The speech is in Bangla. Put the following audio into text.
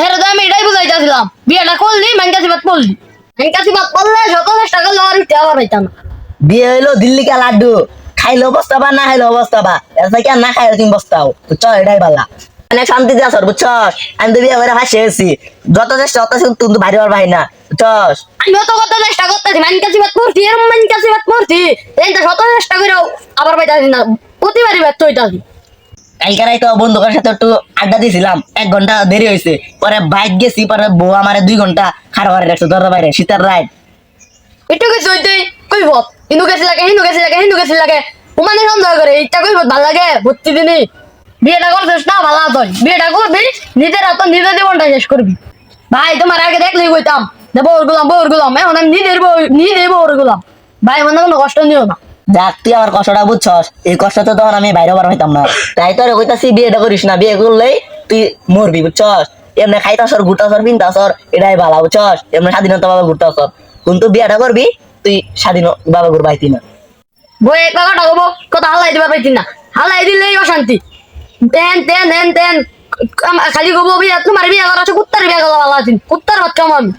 হেরে আমি এটাই বুঝাইতেছিলাম বিয়েটা করলি মানকাসিবাদ পড়লি মানকাসিবাদ পড়লে শত চেষ্টা করলে উঠতে আবার পাইতাম। বিয়ে হইল দিল্লি কা লাড্ডু খাইলে অবস্থা বা না খাইলে অবস্থা বা এসে কি না খাইলে তুমি বস্তাও বুঝছ? এটাই বালা। অনেক শান্তিতে আসর বুঝছস আমি তো বিয়ে করে হাসি এসেছি যত চেষ্টা তুমি তো পারবাই না বুঝছস আমি অত কত চেষ্টা করতেছি মানকাসিবাদ পড়ছি এরম মানকাসিবাদ পড়ছি এই তো শত চেষ্টা করেও আবার পাইতাছি না প্রতিবারই ব্যর্থ হইতাছি। কালকারাই তো বন্ধুকের সাথে একটু আড্ডা দিয়েছিলাম এক ঘণ্টা দেরি হয়েছে পরে বাইক গেছি, পরে বউ আমারে দুই ঘণ্টা খারাপ করে রাখছে দরজা বাইরে, শীতের রাইড একটু কিছু হইতে কই ভত? হিন্দু গেছি লাগে, হিন্দু গেছি লাগে, হিন্দু গেছি লাগে। উমানে সন্দেহ করে ইচ্ছা কই ভালো লাগে? ভর্তি দিনই বিয়েটা করছিস না, ভালো আতই বিয়েটা করবি, নিজের নিজের জীবনটা শেষ করবি। ভাই, তোমার আগে দেখলেই কইতাম বউর গুলাম বউর গুলাম। এখন আমি নিজের বউ নিজের বউর গুলাম। ভাই মনে কোনো কষ্ট নিও না। যাক তুই আমার কষ্টটা বুঝছস? এই কষ্ট তো তখন আমি বাইরে বার হইতাম না। তাই তো কইতাছি বিয়েটা করিস না। বিয়ে করলেই তুই মরবি, বুঝছস? এমনি খাইতাছর, ঘুরতাছর পিনতাছর এটাই ভালো বুঝছস? এমনি স্বাধীনতা ভাবে ঘুরতাছর। কিন্তু বিয়েটা করবি, তুই স্বাধীন ভাবে ঘুরবাইতি না। বই, এক কথাটা হব কথা হালাই দিবা পাইতি না। হালাই দিলেই অশান্তি। তেন তেন তেন তেন খালি গবো বিয়া, তোমার বিয়া করা আছে কুত্তার বিয়া করা ভালো আছেন কুত্তার বাচ্চা আমি